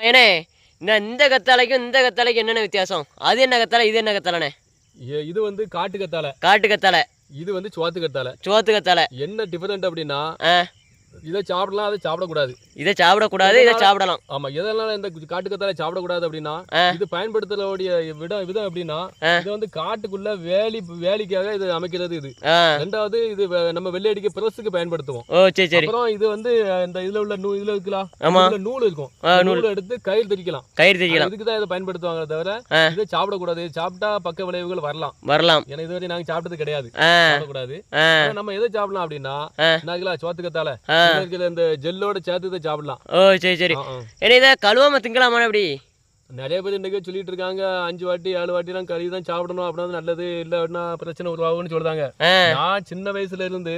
ஏண்ணே இந்த இந்த கத்தாழைக்கும் இந்த கத்தாழைக்கும் என்னென்ன வித்தியாசம்? அது என்ன கத்தாழை இது என்ன கத்தாழைண்ணே இ- இது வந்து காட்டு கத்தாழை. காட்டு கத்தாழை. இது வந்து சோத்து கத்தாழை. சோத்து கத்தாழை. என்ன டிஃபரெண்ட் அப்படின்னா இதை சாப்பிடலாம் அதை சாப்பிடக்கூடாது. இதை சாப்பிடக்கூடாது இதை சாப்பிடலாம். ஆமா எதனால இந்த காட்டு கத்தாழை சாப்பிடக்கூடாது அப்படின்னா. இது பயன்படுத்துறவுடைய விட விதம் எப்படின்னா ஆ. இது வந்து காட்டுக்குள்ள வேலி வேலிக்காக இது அமைக்கிறது இது. ரெண்டாவது இது நம்ம வெள்ளை அடிக்க பிரஸுக்கு பயன்படுத்துவோம். ஓ சரி சரி. அப்புறம் இது வந்து இந்த இதுல உள்ள நூல் இதுல இருக்கலாம் ஆமா. நூல் இருக்கும். நூல். எடுத்து கயிறு திரிக்கலாம் கயிறு தைக்கலாம் இதுக்கு தான் இதை பயன்படுத்துவாங்க தவிர. இதை சாப்பிடக்கூடாது. சாப்பிட்டா பக்க விளைவுகள் வரலாம். வரலாம். ஏன்னா இதுவரை நாங்க சாப்பிட்டது கிடையாது. சாப்பிடக்கூடாது. நம்ம எதை சாப்பிடலாம் அப்படின்னா. நாங்களா சோத்துக்கத்தால. இருக்கிற இந்த ஜெல்லோட சேர்த்து இதை சாப்பிடலாம். ஓ சரி சரி. ஏன்னா இதை கழுவாம திங்கலாமா எப்படி? நிறைய பேர் இன்னைக்கு சொல்லிட்டு இருக்காங்க. அஞ்சு வாட்டி ஏழு வாட்டி எல்லாம் கறி தான் சாப்பிடணும். அப்படின்னா நல்லது. இல்ல அப்படின்னா பிரச்சனை உருவாகும்னு சொல்றாங்க. நான் சின்ன வயசுல இருந்து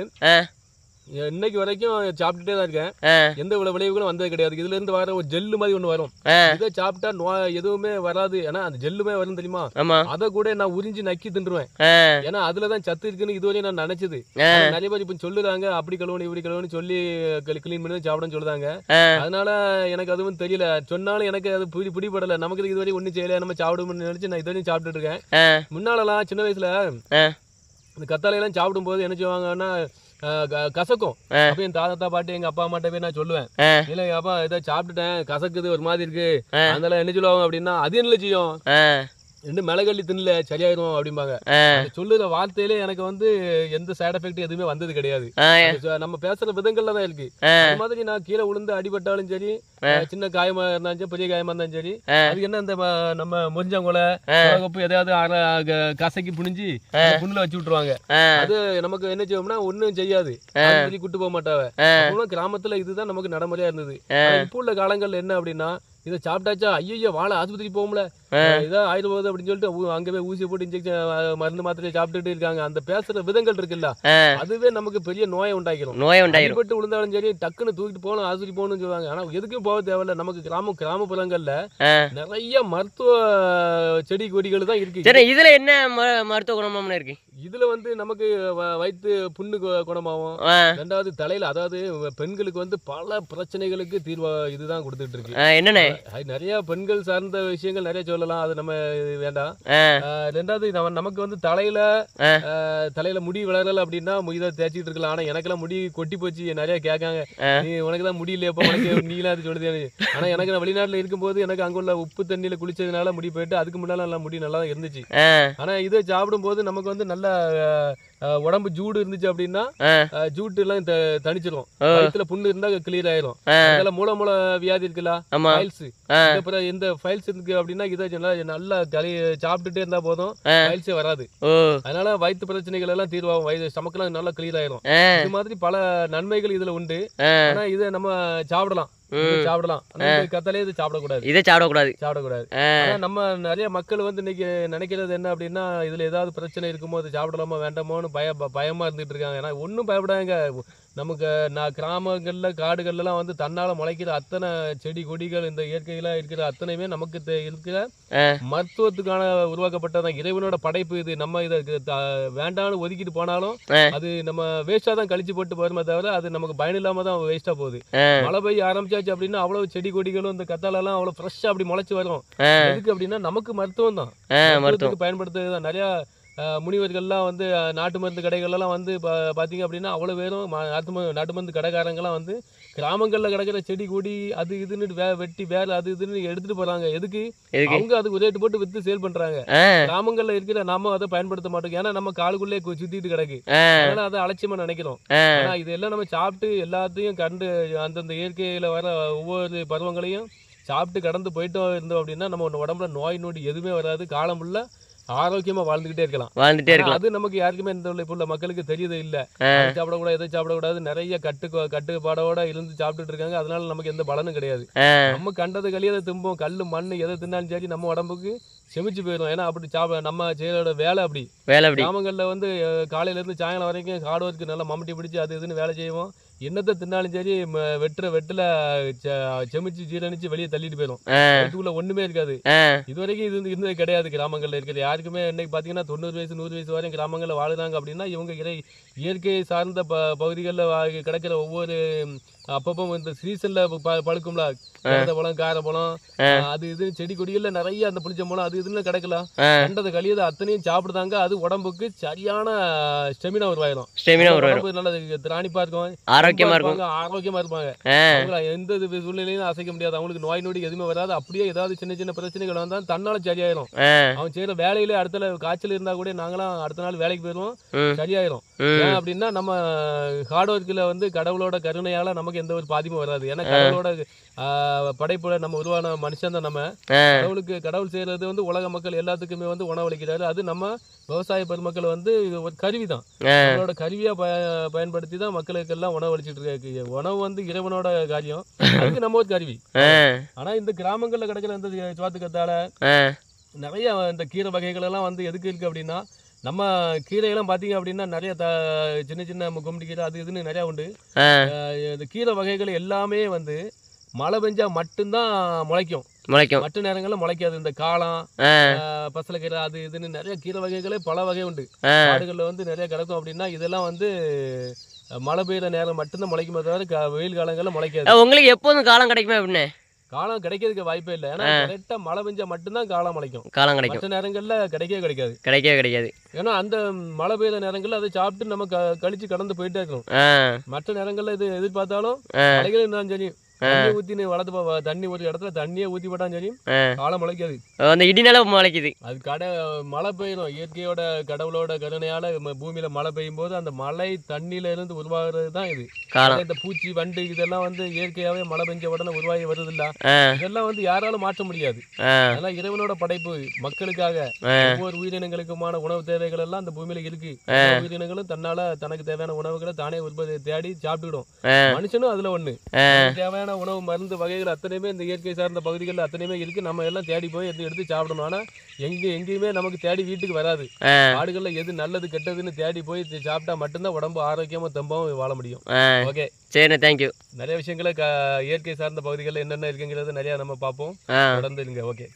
இன்னைக்கு வரைக்கும் சாப்பிட்டுட்டே தான் இருக்கேன். எந்த விளை- விளைவுகளும் வந்தது கிடையாது. இதுல இருந்து வர ஒரு ஜெல்லு மாதிரி ஒண்ணு வரும். இதை சாப்பிட்டா நோய் எதுவுமே வராது. ஏன்னா அந்த ஜெல்லுமே வரும் தெரியுமா? அதை கூட நான் உறிஞ்சி நக்கி தின்றுவேன். ஏன்னா அதுலதான் சத்து இருக்குன்னு இதுவரையும் நான் நினைச்சது. நிறைய பேர் இப்ப சொல்லுறாங்க அப்படி கழுவணும் இப்படி கழுவணும் சொல்லி கிளீன் பண்ணி சாப்பிடணும்னு சொல்லுதாங்க ஆ. அதனால எனக்கு அதுவும் தெரியல. சொன்னாலும் எனக்கு அது பிடி பிடிபடல நமக்கு இதுவரை ஒன்றும் செய்யல. நம்ம சாப்பிடுவோம்னு நினைச்சு நான் இதுவரையும் சாப்பிட்டுட்டு இருக்கேன். ஆ. முன்னாலலாம் சின்ன வயசுல இந்த கத்தாழையெல்லாம் சாப்பிடும்போது என்ன செய்வாங்கன்னா கசக்கும். அப்ப என் தாத்தா பாட்டி எங்க அப்பா அம்மாட்ட போய் நான் சொல்லுவேன். இல்ல அப்பா இதை சாப்பிட்டுட்டேன் கசக்குது ஒரு மாதிரி இருக்கு. அதனால என்ன சொல்லுவாங்க அப்படின்னா அது என்ன செய்யும்? ரெண்டு மிளகள்ளி தின்னல சரியாயிரும் அப்படிம்பாங்க. சொல்லுற வார்த்தையிலே எனக்கு வந்து எந்த சைடு எஃபெக்ட் எதுவுமே வந்தது கிடையாது. அது நம்ம பேசுற விதங்கள்ல தான் இருக்கு. அது மாதிரி நான் கீழே விழுந்து அடிபட்டாலும் சரி சின்ன காயமா இருந்தாலும் சரி பெரிய காயமா இருந்தாலும் சரி. அதுக்கு என்ன இந்த நம்ம முறிஞ்சங்கொலை. கப்பு எதையாவது கசக்கி புணிஞ்சு புண்ணுல வச்சு விட்டுருவாங்க. அது நமக்கு என்ன செய்வோம்னா ஒண்ணும் செய்யாது. அது கூட்டு போக மாட்டாவ. கிராமத்துல இதுதான் நமக்கு நடைமுறையா இருந்தது. இப்போ உள்ள காலங்கள்ல என்ன அப்படின்னா இதை சாப்பிட்டாச்சா? ஐயோ வாழை ஆஸ்பத்திரி போகும்ல. இதா ஆயிரம் போகுது அப்படின்னு சொல்லிட்டு அங்க போய் ஊசி போட்டு இன்ஜெக்ஷன் மருந்து மாத்திரை சாப்பிட்டுட்டு இருக்காங்க. அந்த பேசுற விதங்கள் இருக்குல்ல. அதுவே நமக்கு பெரிய நோயை உண்டாக்கிரும். நோய் உண்டாயிரும் அடிபட்டு விழுந்தாலும் சரி டக்குன்னு தூக்கிட்டு போகணும் ஆஸ்பத்திரி போகணும்னு சொல்லுவாங்க. ஆனா எதுக்கும் போக தேவையில்ல. நமக்கு கிராமம் கிராமப்புறங்கள்ல நிறைய மருத்துவ செடி கொடிகள் தான் இருக்கு. சரி இதுல என்ன மருத்துவ குணம்னு இருக்கு? இதுல வந்து நமக்கு வ- வயித்து புண்ணு குணமாகும். ரெண்டாவது தலையில அதாவது பெண்களுக்கு வந்து பல பிரச்சனைகளுக்கு தீர்வா இதுதான் கொடுத்துட்டு இருக்கு அது நிறைய பெண்கள் சார்ந்த விஷயங்கள் நிறைய சொல்லலாம் அது நம்ம வேண்டாம். ரெண்டாவது நமக்கு வந்து தலையில தலையில முடி வளரல அப்படின்னா இதை தேய்ச்சிட்டு இருக்கலாம். ஆனா எனக்கெல்லாம் முடி கொட்டி போச்சு நிறைய கேட்காங்க. நீ உனக்கு தான் முடியல எப்ப உனக்கு நீலாம் அது சொல்லுது ஆனா எனக்கு நான் வெளிநாட்டுல இருக்கும்போது எனக்கு அங்குள்ள உப்பு தண்ணியில குளிச்சதுனால முடி போயிட்டு அதுக்கு முன்னால நல்லா முடி நல்லா இருந்துச்சு. ஆனா இதை சாப்பிடும்போது நமக்கு வந்து நல்ல உடம்பு ஜூடு இருந்துச்சு அப்படின்னா ஜூட்டு எல்லாம் த- தணிச்சிரும். ஓ. வயிற்றுல புண்ணு இருந்தா கிளியர் ஆயிரும். அதனால மூல மூல வியாதி இருக்குல்ல ஃபைல்ஸ் அப்புறம் எந்த ஃபைல்ஸ் இருக்கு அப்படின்னா இதை நல்லா தலை சாப்பிட்டுட்டே இருந்தா போதும். ஃபைல்ஸே வராது. அதனால வயிற்று பிரச்சனைகள் எல்லாம் தீர்வாகும். வயிறு சமக்கெல்லாம் நல்லா கிளியர் ஆயிரும். இது மாதிரி பல நன்மைகள் இதுல உண்டு. ஆனா இதை நம்ம சாப்பிடலாம். சாப்பிடலாம். கத்தாலே இது சாப்பிடக்கூடாது. இதை சாப்பிடக்கூடாது. சாப்பிடக்கூடாது. நம்ம நிறைய மக்கள் வந்து இன்னைக்கு நினைக்கிறது என்ன அப்படின்னா இதுல ஏதாவது பிரச்சனை இருக்குமோ அது சாப்பிடலாமா வேண்டாமோன்னு பய பயமா இருந்துட்டு இருக்காங்க. ஏன்னா ஒன்றும் பயப்படாங்க நமக்கு நான் கிராமங்கள்ல காடுகள்லாம் வந்து தன்னால முளைக்கிற அத்தனை செடி கொடிகள் இந்த இயற்கையில இருக்கிற அத்தனையுமே நமக்கு இருக்கிற. மருத்துவத்துக்கான உருவாக்கப்பட்டதான் இறைவனோட படைப்பு இது. நம்ம இதை வேண்டாம்னு ஒதுக்கிட்டு போனாலும். அது நம்ம வேஸ்டா தான் கழிச்சு போட்டு போருமே தவிர அது நமக்கு பயன் இல்லாம தான் வேஸ்டா போகுது. மழை பெய்ய ஆரம்பிச்சாச்சு அப்படின்னா அவ்வளவு செடி கொடிகளும் இந்த கத்தாலெல்லாம் அவ்வளவு ஃப்ரெஷ்ஷா அப்படி முளைச்சு வரும். எதுக்கு அப்படின்னா நமக்கு மருத்துவம் தான் மருத்துவத்துக்கு பயன்படுத்துறது தான் நிறைய முனிவர்கள்லாம் வந்து நாட்டு மருந்து கடைகள்லாம் வந்து பா- பாத்தீங்க அப்படின்னா அவ்வளவு பேரும் நாட்டு மருந்து நாட்டு மருந்து கடைக்காரங்கலாம் வந்து கிராமங்கள்ல கிடக்கிற செடி கொடி அது இதுன்னு வே வெட்டி வேற அது இதுன்னு எடுத்துட்டு போறாங்க. எதுக்கு? அவங்க அதுக்கு ரேட்டு போட்டு வித்து சேல் பண்றாங்க. ஆ. கிராமங்கள்ல இருக்கிற நாம அதை பயன்படுத்த மாட்டோம். ஏன்னா நம்ம காலுக்குள்ளே சுத்திட்டு கிடக்கு. ஆ. அதனால அதை அலட்சியமா நினைக்கிறோம். ஆ. ஆனா இதெல்லாம் நம்ம சாப்பிட்டு எல்லாத்தையும் கண்டு அந்தந்த இயற்கையில வர ஒவ்வொரு பருவங்களையும் சாப்பிட்டு கடந்து போயிட்டோம் இருந்தோம் அப்படின்னா நம்ம உடம்புல நோய் நொடி எதுவுமே வராது. காலம் ஃபுல்லா ஆரோக்கியமா வாழ்ந்துகிட்டே இருக்கலாம். வாழ்ந்துட்டே இருக்கலாம். அது நமக்கு யாருக்குமே இந்த உள்ள- இப்ப உள்ள மக்களுக்கு தெரியது இல்ல. சாப்பிடக்கூடாது எதை சாப்பிடக்கூடாது நிறைய கட்டு கட்டுப்பாடோட இருந்து சாப்பிட்டுட்டு இருக்காங்க. அதனால நமக்கு எந்த பலனும் கிடையாது. நம்ம கண்டது கழியதை திம்போம் கல்லு மண் எதை தின்னாலும் சரி நம்ம உடம்புக்கு செமிச்சு போயிடும் ஏன்னா அப்படி சாப்பிட நம்ம செய்யறோட வேலை அப்படி. வேலை அப்படி. கிராமங்கள்ல வந்து காலையில இருந்து சாயங்காலம் வரைக்கும் காடு ஒர்க்கு நல்லா மம்முட்டி பிடிச்சி அது இதுன்னு வேலை செய்வோம். என்னத்தை தின்னாலும் சரி வெட்டுற வெட்டுல செமிச்சு ஜீரணிச்சு வெளியே தள்ளிட்டு போயிடும் வீட்டுக்குள்ள ஒண்ணுமே இருக்காது. இது வரைக்கும் இது இருந்தது கிடையாது கிராமங்கள்ல இருக்கிறது. யாருக்குமே இன்னைக்கு பாத்தீங்கன்னா தொண்ணூறு வயசு நூறு வயசு வரையும் கிராமங்கள்ல வாழுறாங்க அப்படின்னா இவங்க இறை இயற்கை சார்ந்த ப பகுதிகளில் கிடக்கிற ஒவ்வொரு அப்பப்போ இந்த சீசன்ல பழுக்கும்ல. கருந்த பழம் கார பழம் அது இது செடி கொடிகள்ல நிறைய அந்த புளிச்ச பழம் அது இதுன்னு கிடைக்கலாம். கண்டதை கழியதை அத்தனையும் சாப்பிடுதாங்க அது உடம்புக்கு சரியான ஸ்டெமினா உருவாயிரும். ஸ்டெமினா ஒரு வரும் உடம்பு நல்ல திராணிப்பா இருக்கும். ஆரோக்கியமா இருக்கும். இருப்பாங்க, ஆரோக்கியமா இருப்பாங்க. எந்த சூழ்நிலையும் அசைக்க முடியாது. அவங்களுக்கு நோய் நொடி எதுவுமே வராது. அப்படியே ஏதாவது சின்ன சின்ன பிரச்சனைகள் வந்தா தன்னால சரியாயிரும். அவன் செய்யற வேலையில அடுத்த காய்ச்சல் இருந்தா கூட நாங்களாம் அடுத்த நாள் வேலைக்கு போயிடுவோம். சரியாயிரும். அப்படின்னா நம்ம ஹார்ட் ஒர்க்கில் வந்து கடவுளோட கருணையால நமக்கு எந்த ஒரு பாதிப்பும் வராது. ஏன்னா கடவுளோட படைப்புல நம்ம உருவான மனுஷன் தான் நம்ம. கடவுளுக்கு கடவுள் செய்யறது வந்து உலக மக்கள் எல்லாத்துக்குமே வந்து உணவளிக்கிறாரு. அது நம்ம விவசாய பெருமக்கள் வந்து இது ஒரு கருவி தான். நம்மளோட கருவியா ப பயன்படுத்தி தான் மக்களுக்கு எல்லாம் உணவளிச்சிட்டு இருக்காங்க உணவு வந்து இறைவனோட காரியம். அதுக்கு நம்ம ஒரு கருவி. ஆனா இந்த கிராமங்கள்ல கிடைக்கிற இந்த சுவாத்துக்கத்தால நிறைய இந்த கீரை வகைகள் எல்லாம் வந்து எதுக்கு இருக்கு அப்படின்னா நம்ம கீரையெல்லாம் பார்த்தீங்க அப்படின்னா நிறைய த சின்ன சின்ன கும்பிடி கீரை அது இதுன்னு நிறையா உண்டு. இந்த கீரை வகைகள் எல்லாமே வந்து மழை பெஞ்சா மட்டும்தான் முளைக்கும். முளைக்கும். மற்ற நேரங்களில் முளைக்காது. இந்த காளான் ஆ. அஹ் பசலைக்கீரை அது இதுன்னு நிறைய கீரை வகைகளே பல வகை உண்டு. காடுகளில் வந்து நிறைய கிடக்கும் அப்படின்னா இதெல்லாம் வந்து மழை பெய்யுற நேரம் மட்டும்தான் முளைக்குமே தவிர க- வெயில் காலங்களில் முளைக்காது. உங்களுக்கு எப்போதும் காலம் கிடைக்குமே அப்படின்னு? காளான் கிடைக்கிறதுக்கு வாய்ப்பே இல்லை. ஏன்னா கரெக்டாக மழை பெஞ்சா மட்டும்தான் காளான் முளைக்கும். காலம் கிடைக்கும். மற்ற நேரங்களில் கிடைக்கவே கிடைக்காது. கிடைக்கவே கிடைக்காது. ஏன்னா அந்த மழை பெய்யுற நேரங்கள்ல அதை சாப்பிட்டு நம்ம க- கழிச்சு கடந்து போயிட்டே இருக்கணும். மற்ற நேரங்கள்ல இது எதிர்பார்த்தாலும் இருந்தாலும் சரி தண்ணி ஊத்தி வளர்த்து போ- தண்ணி ஒரு இடத்துல தண்ணியே ஊத்தி போட்டாலும் சரி ஆ. காலம் முளைக்காது. அந்த இடினால முளைக்குது. அது கடை மழை பெய்யணும். இயற்கையோட கடவுளோட கருணையால பூமியில மழை பெய்யும் போது அந்த மழை தண்ணியில இருந்து உருவாகிறது தான் இது. இந்த பூச்சி வண்டு இதெல்லாம் வந்து இயற்கையாவே மழை பெஞ்ச உடனே உருவாகி வருது இல்ல இதெல்லாம் வந்து யாராலும் மாற்ற முடியாது. அதெல்லாம் இறைவனோட படைப்பு. மக்களுக்காக ஒவ்வொரு உயிரினங்களுக்குமான உணவு தேவைகள் எல்லாம் அந்த பூமியில இருக்கு. உயிரினங்களும் தன்னால தனக்கு தேவையான உணவுகளை தானே உற்பத்தி தேடி சாப்பிட்டுடும் ஆ. மனுஷனும் அதுல ஒண்ணு. நமக்கு தேவையான உணவு மருந்து வகைகள் அத்தனையுமே இந்த இயற்கை சார்ந்த பகுதிகளில் அத்தனையுமே இருக்கு. நம்ம எல்லாம் தேடி போய் எடுத்து எடுத்து சாப்பிடணும்? ஆனா எங்க எங்கேயுமே நமக்கு தேடி வீட்டுக்கு வராது. ஆ. காடுகள்ல எது நல்லது கெட்டதுன்னு தேடி போய் சாப்பிட்டா மட்டும்தான் உடம்பு ஆரோக்கியமா தெம்பாவும் வாழ முடியும். ஓகே. சரிண்ணே தேங்க்யூ நிறைய விஷயங்களை இயற்கை சார்ந்த பகுதிகளில் என்னென்ன இருக்குங்கிறது நிறைய நம்ம பார்ப்போம். தொடர்ந்து இருங்க. ஓகே.